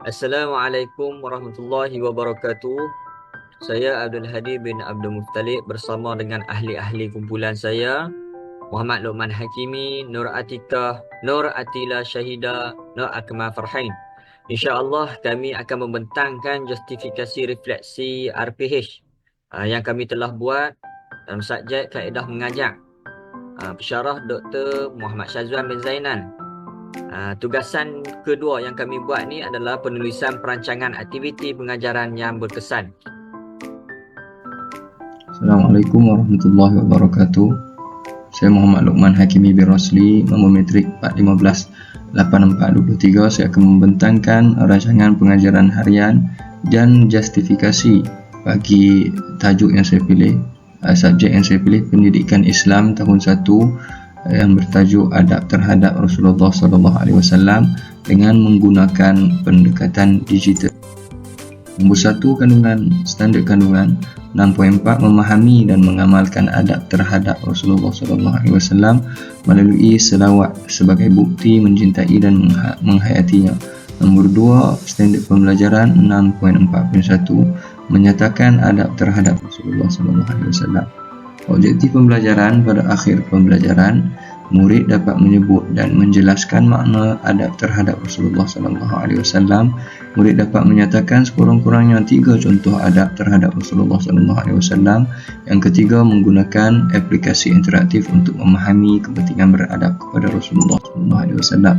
Assalamualaikum warahmatullahi wabarakatuh. Saya Abdul Hadi bin Abdul Muftalib bersama dengan ahli-ahli kumpulan saya Muhammad Luqman Hakimi, Nur Atika, Nur Atila Syahida, Nur Akmal Farhain. InsyaAllah kami akan membentangkan justifikasi refleksi RPH uh, yang kami telah buat dalam subjek kaedah mengajar. Uh, Pesyarah Dr. Muhammad Syazwan bin Zainan Uh, tugasan kedua yang kami buat ni adalah penulisan perancangan aktiviti pengajaran yang berkesan. Assalamualaikum warahmatullahi wabarakatuh. Saya Muhammad Luqman Hakimi bin Rosli, nombor metrik 415 8423. Saya akan membentangkan rancangan pengajaran harian dan justifikasi bagi tajuk yang saya pilih. Uh, subjek yang saya pilih pendidikan Islam tahun 1 yang bertajuk adab terhadap Rasulullah sallallahu alaihi wasallam dengan menggunakan pendekatan digital. Nombor satu kandungan standard kandungan 6.4 memahami dan mengamalkan adab terhadap Rasulullah sallallahu alaihi wasallam melalui selawat sebagai bukti mencintai dan menghayatinya. Nombor dua standard pembelajaran 6.41 menyatakan adab terhadap Rasulullah sallallahu alaihi wasallam. Objektif pembelajaran pada akhir pembelajaran, murid dapat menyebut dan menjelaskan makna adab terhadap Rasulullah sallallahu alaihi wasallam. Murid dapat menyatakan sekurang-kurangnya tiga contoh adab terhadap Rasulullah sallallahu alaihi wasallam. Yang ketiga menggunakan aplikasi interaktif untuk memahami kepentingan beradab kepada Rasulullah sallallahu alaihi wasallam.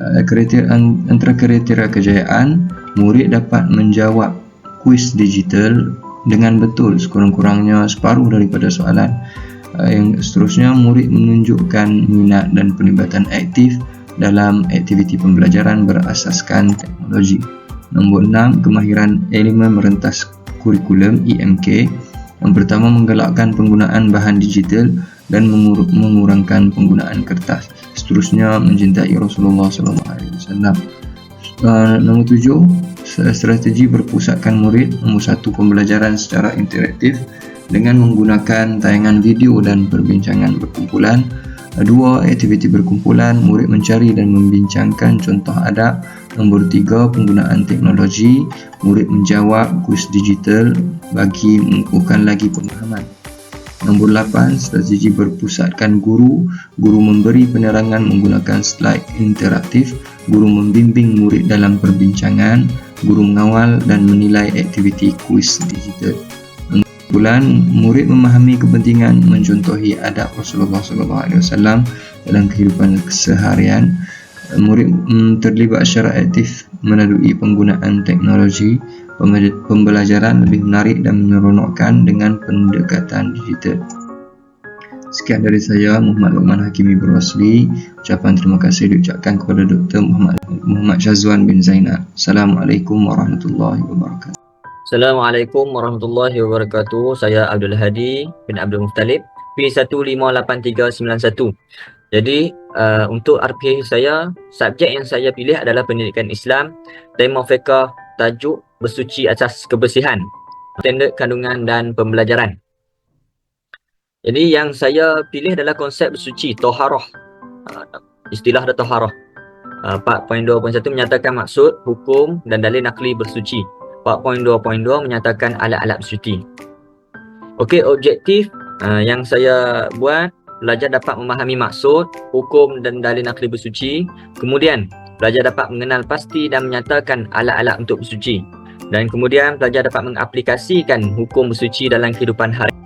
Uh, kriteria antara kriteria kejayaan, murid dapat menjawab kuis digital dengan betul sekurang-kurangnya separuh daripada soalan. Uh, yang seterusnya, murid menunjukkan minat dan pelibatan aktif dalam aktiviti pembelajaran berasaskan teknologi. Nombor 6, kemahiran elemen merentas kurikulum EMK. Yang pertama, menggalakkan penggunaan bahan digital dan mengurangkan penggunaan kertas. Seterusnya, mencintai Rasulullah SAW. Uh, nombor tujuh, strategi berpusatkan murid. Nombor satu, pembelajaran secara interaktif dengan menggunakan tayangan video dan perbincangan berkumpulan. Dua, aktiviti berkumpulan. Murid mencari dan membincangkan contoh adab. Nombor tiga, penggunaan teknologi. Murid menjawab kuis digital bagi mengukuhkan lagi pemahaman. Nombor 8, strategi berpusatkan guru. Guru memberi penerangan menggunakan slide interaktif. Guru membimbing murid dalam perbincangan. Guru mengawal dan menilai aktiviti kuis digital. Bulan murid memahami kepentingan mencontohi adab Rasulullah SAW dalam kehidupan keseharian. Murid mm, terlibat secara aktif melalui penggunaan teknologi pembelajaran lebih menarik dan menyeronokkan dengan pendekatan digital. Sekian dari saya Muhammad Luqman Hakimi Berwasli. Ucapan terima kasih diucapkan kepada Dr. Muhammad Muhammad Syazwan bin Zainal. Assalamualaikum warahmatullahi wabarakatuh. Assalamualaikum warahmatullahi wabarakatuh. Saya Abdul Hadi bin Abdul Muftalib P15391. Jadi uh, untuk RPH saya, subjek yang saya pilih adalah pendidikan Islam, tema fiqah, tajuk bersuci atas kebersihan, standard kandungan dan pembelajaran. Jadi yang saya pilih adalah konsep bersuci, toharah. Uh, istilah dah toharah. Uh, 4.2.1 menyatakan maksud, hukum dan dalil nakli bersuci. 4.2.2 menyatakan alat-alat bersuci. Okey, objektif uh, yang saya buat, belajar dapat memahami maksud, hukum dan dalil nakli bersuci. Kemudian, pelajar dapat mengenal pasti dan menyatakan alat-alat untuk bersuci dan kemudian pelajar dapat mengaplikasikan hukum bersuci dalam kehidupan hari.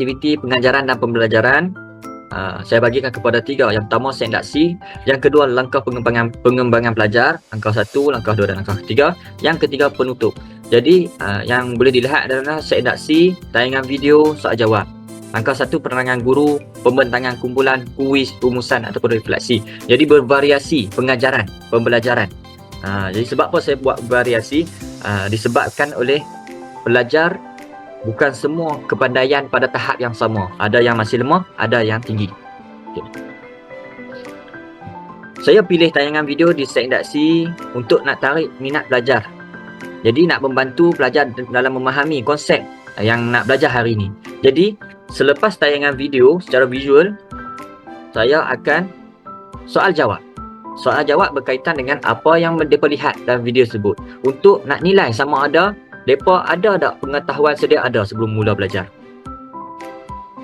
Aktiviti pengajaran dan pembelajaran uh, saya bagikan kepada tiga. Yang pertama sendaksi, yang kedua langkah pengembangan pengembangan pelajar, langkah satu, langkah dua dan langkah ketiga. Yang ketiga penutup. Jadi uh, yang boleh dilihat adalah sendaksi, tayangan video, soal jawab. Langkah satu penerangan guru, pembentangan kumpulan, kuis, rumusan ataupun refleksi. Jadi bervariasi pengajaran, pembelajaran. Uh, jadi sebab apa saya buat variasi? uh, disebabkan oleh pelajar bukan semua kepandaian pada tahap yang sama. Ada yang masih lemah, ada yang tinggi. Okay. Saya pilih tayangan video di seindaksi untuk nak tarik minat pelajar. Jadi nak membantu pelajar dalam memahami konsep yang nak belajar hari ini. Jadi selepas tayangan video secara visual, saya akan soal jawab. soal jawab berkaitan dengan apa yang mereka lihat dalam video tersebut untuk nak nilai sama ada mereka ada tak pengetahuan sedia ada sebelum mula belajar.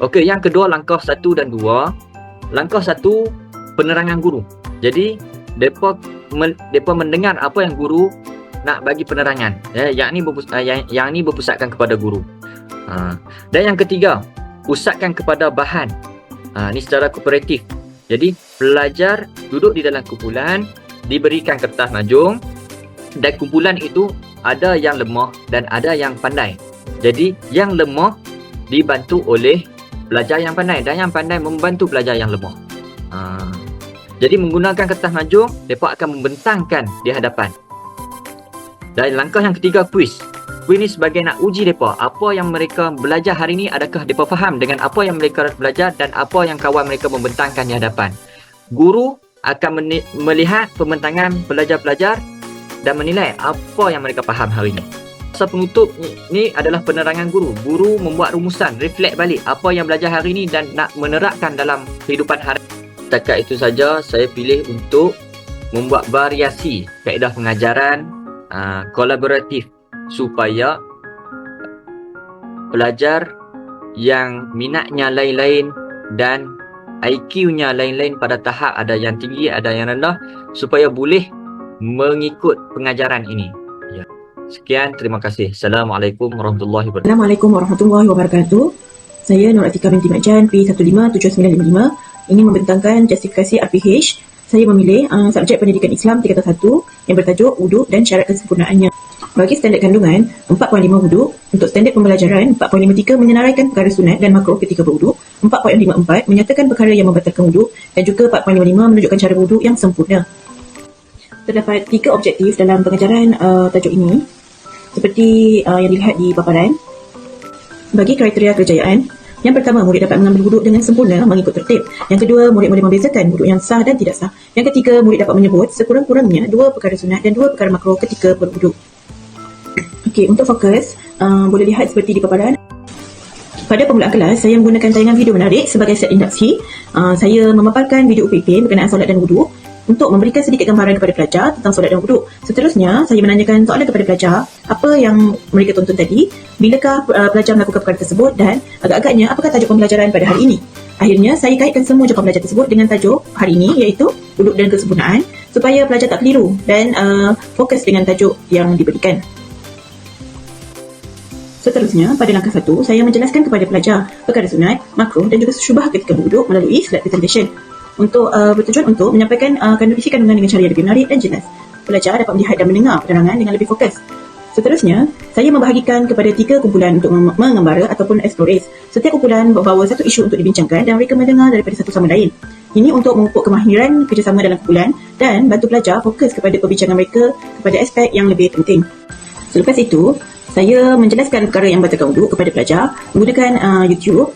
Okey, yang kedua langkah satu dan dua. Langkah satu penerangan guru. Jadi mereka mereka mendengar apa yang guru nak bagi penerangan. Ya, yang ni berpus, uh, yang, yang ni berpusatkan kepada guru. Ha. Dan yang ketiga, pusatkan kepada bahan. Ha, ni secara kooperatif. Jadi pelajar duduk di dalam kumpulan, diberikan kertas majung dan kumpulan itu ada yang lemah dan ada yang pandai. Jadi yang lemah dibantu oleh pelajar yang pandai dan yang pandai membantu pelajar yang lemah. Ha. Jadi menggunakan kertas majung, mereka akan membentangkan di hadapan. Dan langkah yang ketiga, kuis. Kuis ni sebagai nak uji mereka. Apa yang mereka belajar hari ini, adakah mereka faham dengan apa yang mereka belajar dan apa yang kawan mereka membentangkan di hadapan. Guru akan melihat pembentangan pelajar-pelajar dan menilai apa yang mereka faham hari ini. Masa penutup ni, adalah penerangan guru. Guru membuat rumusan, reflect balik apa yang belajar hari ini dan nak menerapkan dalam kehidupan hari. Setakat itu saja saya pilih untuk membuat variasi kaedah pengajaran uh, kolaboratif supaya pelajar yang minatnya lain-lain dan IQ-nya lain-lain pada tahap ada yang tinggi, ada yang rendah supaya boleh mengikut pengajaran ini. Sekian, terima kasih. Assalamualaikum warahmatullahi wabarakatuh. Assalamualaikum warahmatullahi wabarakatuh. Saya Nur Atika binti Makjan P157955 ini membentangkan justifikasi RPH. Saya memilih uh, subjek pendidikan Islam tingkatan 1 yang bertajuk wuduk dan syarat kesempurnaan Bagi standard kandungan 4.5 wuduk, untuk standard pembelajaran 4.53 menyenaraikan perkara sunat dan makruh ketika berwuduk, 4.54 menyatakan perkara yang membatalkan wuduk dan juga 4.55 menunjukkan cara wuduk yang sempurna. Terdapat tiga objektif dalam pengajaran uh, tajuk ini seperti uh, yang dilihat di paparan. Bagi kriteria kejayaan, yang pertama, murid dapat mengambil wuduk dengan sempurna mengikut tertib. Yang kedua, murid boleh membezakan wuduk yang sah dan tidak sah. Yang ketiga, murid dapat menyebut sekurang-kurangnya dua perkara sunat dan dua perkara makro ketika berwuduk. Okey, untuk fokus, uh, boleh lihat seperti di paparan. Pada permulaan kelas, saya menggunakan tayangan video menarik sebagai set induksi. Uh, saya memaparkan video UPP berkenaan solat dan wuduk untuk memberikan sedikit gambaran kepada pelajar tentang solat dan wuduk. Seterusnya, saya menanyakan soalan kepada pelajar apa yang mereka tonton tadi, bilakah uh, pelajar melakukan perkara tersebut dan agak-agaknya apakah tajuk pembelajaran pada hari ini. Akhirnya, saya kaitkan semua jawapan pelajar tersebut dengan tajuk hari ini iaitu wuduk dan kesempurnaan supaya pelajar tak keliru dan uh, fokus dengan tajuk yang diberikan. Seterusnya, pada langkah satu, saya menjelaskan kepada pelajar perkara sunat, makro dan juga syubah ketika duduk melalui slide presentation untuk uh, bertujuan untuk menyampaikan uh, kandungan isi kandungan dengan cara yang lebih menarik dan jelas. Pelajar dapat melihat dan mendengar penerangan dengan lebih fokus. Seterusnya, saya membahagikan kepada tiga kumpulan untuk mengembara ataupun explore Setiap kumpulan membawa satu isu untuk dibincangkan dan mereka mendengar daripada satu sama lain. Ini untuk memupuk kemahiran kerjasama dalam kumpulan dan bantu pelajar fokus kepada perbincangan mereka kepada aspek yang lebih penting. Selepas itu, saya menjelaskan perkara yang batalkan wuduk kepada pelajar menggunakan uh, YouTube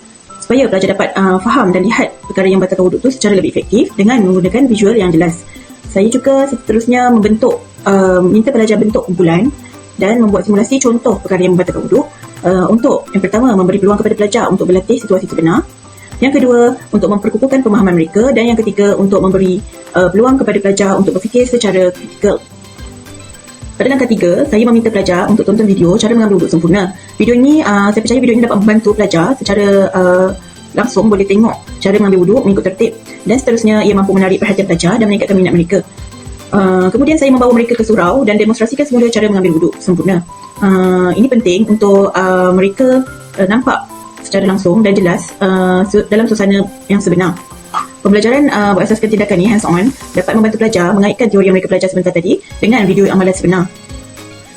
supaya pelajar dapat uh, faham dan lihat perkara yang batalkan wuduk itu secara lebih efektif dengan menggunakan visual yang jelas. Saya juga seterusnya membentuk, uh, minta pelajar bentuk kumpulan dan membuat simulasi contoh perkara yang membatalkan wuduk uh, untuk yang pertama memberi peluang kepada pelajar untuk berlatih situasi sebenar. Yang kedua, untuk memperkukuhkan pemahaman mereka. Dan yang ketiga, untuk memberi uh, peluang kepada pelajar untuk berfikir secara kritikal pada langkah tiga, saya meminta pelajar untuk tonton video cara mengambil wuduk sempurna. Video ini, uh, saya percaya video ini dapat membantu pelajar secara uh, langsung boleh tengok cara mengambil wuduk mengikut tertib dan seterusnya ia mampu menarik perhatian pelajar dan meningkatkan minat mereka. Uh, kemudian saya membawa mereka ke surau dan demonstrasikan semula cara mengambil wuduk sempurna. Uh, ini penting untuk uh, mereka uh, nampak secara langsung dan jelas uh, dalam suasana yang sebenar. Pembelajaran uh, berasaskan tindakan ni hands on dapat membantu pelajar mengaitkan teori yang mereka belajar sebentar tadi dengan video amalan sebenar.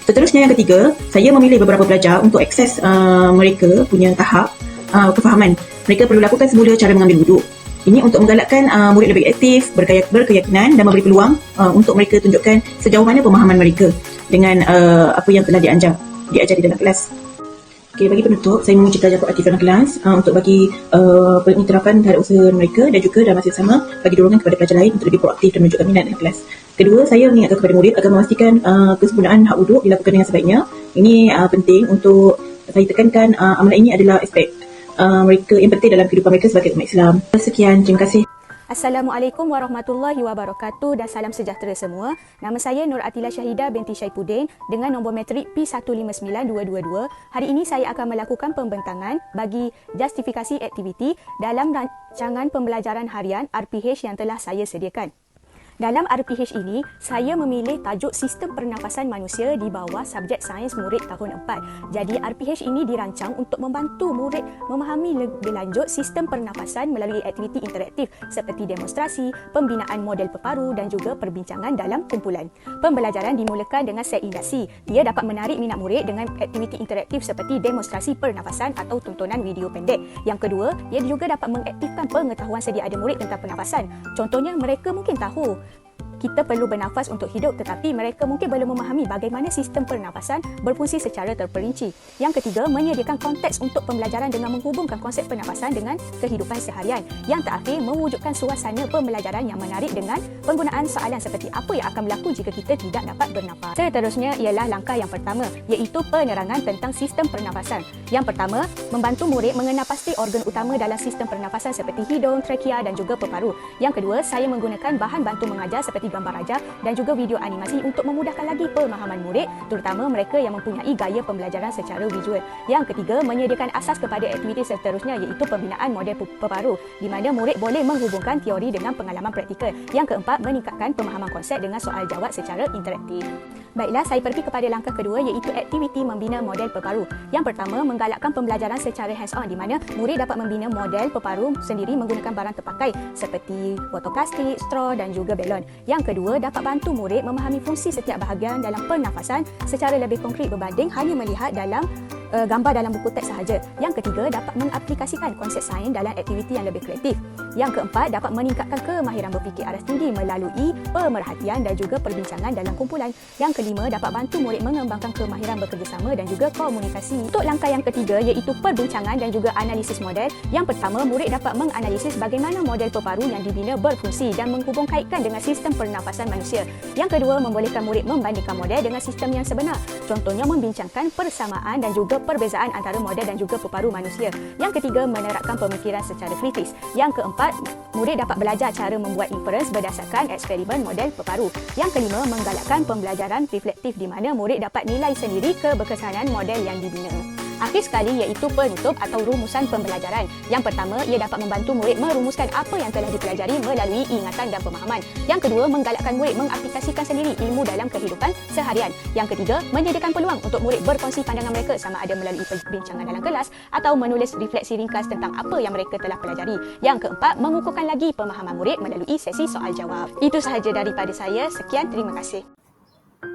Seterusnya yang ketiga, saya memilih beberapa pelajar untuk akses uh, mereka punya tahap uh, kefahaman. Mereka perlu lakukan semula cara mengambil wuduk. Ini untuk menggalakkan uh, murid lebih aktif, berkaya, berkeyakinan dan memberi peluang uh, untuk mereka tunjukkan sejauh mana pemahaman mereka dengan uh, apa yang telah diajar diajari dalam kelas. Okay, bagi penutup, saya menguji pelajar proaktif dalam kelas uh, untuk bagi uh, pengiktirafan terhadap usaha mereka dan juga dalam masa sama bagi dorongan kepada pelajar lain untuk lebih proaktif dan menunjukkan minat dalam kelas. Kedua, saya mengingatkan kepada murid agar memastikan uh, kesempurnaan hak wuduk dilakukan dengan sebaiknya. Ini uh, penting untuk saya tekankan uh, amalan ini adalah aspek uh, mereka yang penting dalam kehidupan mereka sebagai umat Islam. Sekian, terima kasih. Assalamualaikum warahmatullahi wabarakatuh dan salam sejahtera semua. Nama saya Nur Atila Syahidah binti Syaifuddin dengan nombor metrik P159222. Hari ini saya akan melakukan pembentangan bagi justifikasi aktiviti dalam rancangan pembelajaran harian RPH yang telah saya sediakan. Dalam RPH ini, saya memilih tajuk Sistem Pernafasan Manusia di bawah subjek Sains Murid tahun 4. Jadi RPH ini dirancang untuk membantu murid memahami lebih lanjut sistem pernafasan melalui aktiviti interaktif seperti demonstrasi, pembinaan model peparu dan juga perbincangan dalam kumpulan. Pembelajaran dimulakan dengan set induksi. Ia dapat menarik minat murid dengan aktiviti interaktif seperti demonstrasi pernafasan atau tontonan video pendek. Yang kedua, ia juga dapat mengaktifkan pengetahuan sedia ada murid tentang pernafasan. Contohnya, mereka mungkin tahu kita perlu bernafas untuk hidup tetapi mereka mungkin belum memahami bagaimana sistem pernafasan berfungsi secara terperinci. Yang ketiga, menyediakan konteks untuk pembelajaran dengan menghubungkan konsep pernafasan dengan kehidupan seharian. Yang terakhir, mewujudkan suasana pembelajaran yang menarik dengan penggunaan soalan seperti apa yang akan berlaku jika kita tidak dapat bernafas. Seterusnya ialah langkah yang pertama iaitu penerangan tentang sistem pernafasan. Yang pertama, membantu murid mengenal pasti organ utama dalam sistem pernafasan seperti hidung, trakea dan juga peparu. Yang kedua, saya menggunakan bahan bantu mengajar seperti gambar ajar dan juga video animasi untuk memudahkan lagi pemahaman murid terutama mereka yang mempunyai gaya pembelajaran secara visual. Yang ketiga, menyediakan asas kepada aktiviti seterusnya iaitu pembinaan model peparu di mana murid boleh menghubungkan teori dengan pengalaman praktikal. Yang keempat, meningkatkan pemahaman konsep dengan soal jawab secara interaktif. Baiklah, saya pergi kepada langkah kedua iaitu aktiviti membina model peparu. Yang pertama, menggalakkan pembelajaran secara hands-on di mana murid dapat membina model peparu sendiri menggunakan barang terpakai seperti botol plastik, straw dan juga belon. Yang kedua, dapat bantu murid memahami fungsi setiap bahagian dalam pernafasan secara lebih konkret berbanding hanya melihat dalam uh, gambar dalam buku teks sahaja. Yang ketiga, dapat mengaplikasikan konsep sains dalam aktiviti yang lebih kreatif. Yang keempat, dapat meningkatkan kemahiran berfikir aras tinggi melalui pemerhatian dan juga perbincangan dalam kumpulan. Yang kelima, dapat bantu murid mengembangkan kemahiran bekerjasama dan juga komunikasi. Untuk langkah yang ketiga, iaitu perbincangan dan juga analisis model. Yang pertama, murid dapat menganalisis bagaimana model peparu yang dibina berfungsi dan menghubung kaitkan dengan sistem pernafasan manusia. Yang kedua, membolehkan murid membandingkan model dengan sistem yang sebenar. Contohnya, membincangkan persamaan dan juga perbezaan antara model dan juga peparu manusia. Yang ketiga, menerapkan pemikiran secara kritis. Yang keempat, murid dapat belajar cara membuat inference berdasarkan eksperimen model peparu. Yang kelima, menggalakkan pembelajaran reflektif di mana murid dapat nilai sendiri keberkesanan model yang dibina. Akhir sekali iaitu penutup atau rumusan pembelajaran. Yang pertama, ia dapat membantu murid merumuskan apa yang telah dipelajari melalui ingatan dan pemahaman. Yang kedua, menggalakkan murid mengaplikasikan sendiri ilmu dalam kehidupan seharian. Yang ketiga, menyediakan peluang untuk murid berkongsi pandangan mereka sama ada melalui perbincangan dalam kelas atau menulis refleksi ringkas tentang apa yang mereka telah pelajari. Yang keempat, mengukuhkan lagi pemahaman murid melalui sesi soal jawab. Itu sahaja daripada saya. Sekian, terima kasih.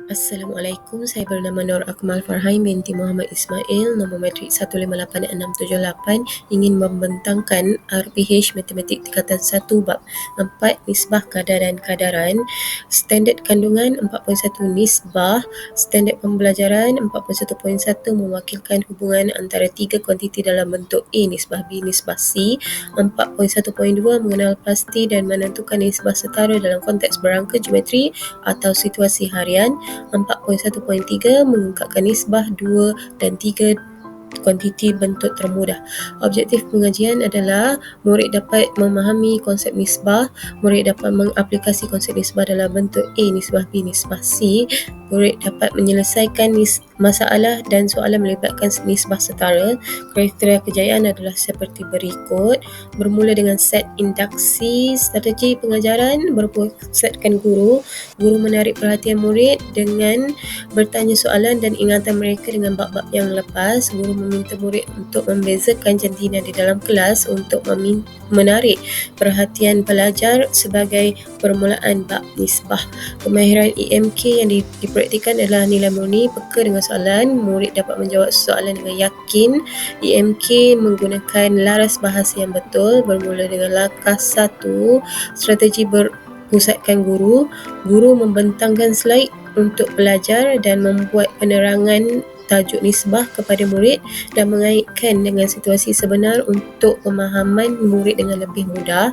Assalamualaikum, saya bernama Nur Akmal Farhain binti Muhammad Ismail, nombor matrik 158678, ingin membentangkan RPH Matematik Tingkatan 1 bab 4 Nisbah Kadar dan Kadaran, standard kandungan 4.1 Nisbah, standard pembelajaran 4.1.1 mewakilkan hubungan antara tiga kuantiti dalam bentuk A Nisbah B Nisbah C, 4.1.2 mengenal pasti dan menentukan nisbah setara dalam konteks berangka geometri atau situasi harian, 4.1.3 mengungkapkan nisbah 2 dan 3 kuantiti bentuk termudah. Objektif pengajian adalah murid dapat memahami konsep nisbah, murid dapat mengaplikasi konsep nisbah dalam bentuk A, nisbah B, nisbah C, murid dapat menyelesaikan masalah dan soalan melibatkan nisbah setara. Kriteria kejayaan adalah seperti berikut. Bermula dengan set induksi, strategi pengajaran, berpusatkan guru. Guru menarik perhatian murid dengan bertanya soalan dan ingatan mereka dengan bab-bab yang lepas. Guru meminta murid untuk membezakan jantina di dalam kelas untuk memin- menarik perhatian pelajar sebagai permulaan bab nisbah. Kemahiran EMK yang di- dipraktikkan adalah nilai murni, peka dengan soalan, murid dapat menjawab soalan dengan yakin. EMK menggunakan laras bahasa yang betul, bermula dengan langkah satu, strategi berpusatkan guru. Guru membentangkan slide untuk pelajar dan membuat penerangan tajuk nisbah kepada murid dan mengaitkan dengan situasi sebenar untuk pemahaman murid dengan lebih mudah.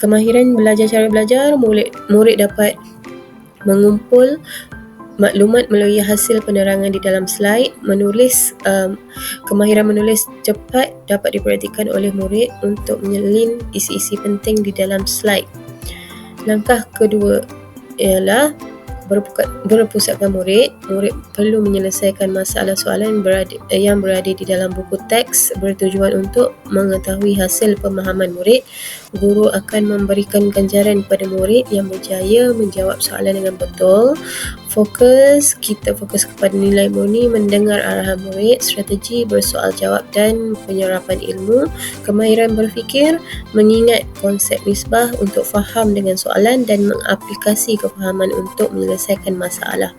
Kemahiran belajar cara belajar, murid, murid dapat mengumpul maklumat melalui hasil penerangan di dalam slide, menulis um, kemahiran menulis cepat dapat diperhatikan oleh murid untuk menyelin isi-isi penting di dalam slide. Langkah kedua ialah berpusatkan murid. Murid perlu menyelesaikan masalah soalan berada, yang berada di dalam buku teks bertujuan untuk mengetahui hasil pemahaman murid. Guru akan memberikan ganjaran kepada murid yang berjaya menjawab soalan dengan betul. Fokus, kita fokus kepada nilai murni, mendengar arahan murid, strategi bersoal jawab dan penyerapan ilmu, kemahiran berfikir, mengingat konsep nisbah untuk faham dengan soalan dan mengaplikasi kefahaman untuk menyelesaikan masalah.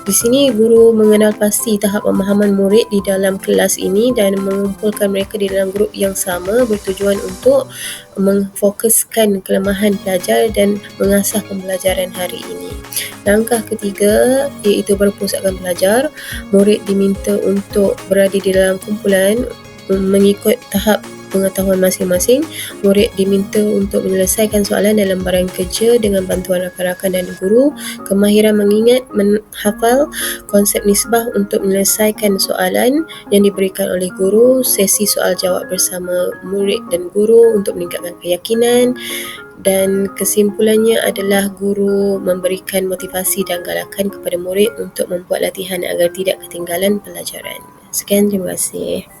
Di sini guru mengenal pasti tahap pemahaman murid di dalam kelas ini dan mengumpulkan mereka di dalam grup yang sama bertujuan untuk memfokuskan kelemahan pelajar dan mengasah pembelajaran hari ini. Langkah ketiga iaitu berpusatkan pelajar. Murid diminta untuk berada di dalam kumpulan um, mengikut tahap pengetahuan masing-masing. Murid diminta untuk menyelesaikan soalan dalam barang kerja dengan bantuan rakan-rakan dan guru. Kemahiran mengingat, menghafal konsep nisbah untuk menyelesaikan soalan yang diberikan oleh guru. Sesi soal jawab bersama murid dan guru untuk meningkatkan keyakinan dan kesimpulannya adalah guru memberikan motivasi dan galakan kepada murid untuk membuat latihan agar tidak ketinggalan pelajaran. Sekian, terima kasih.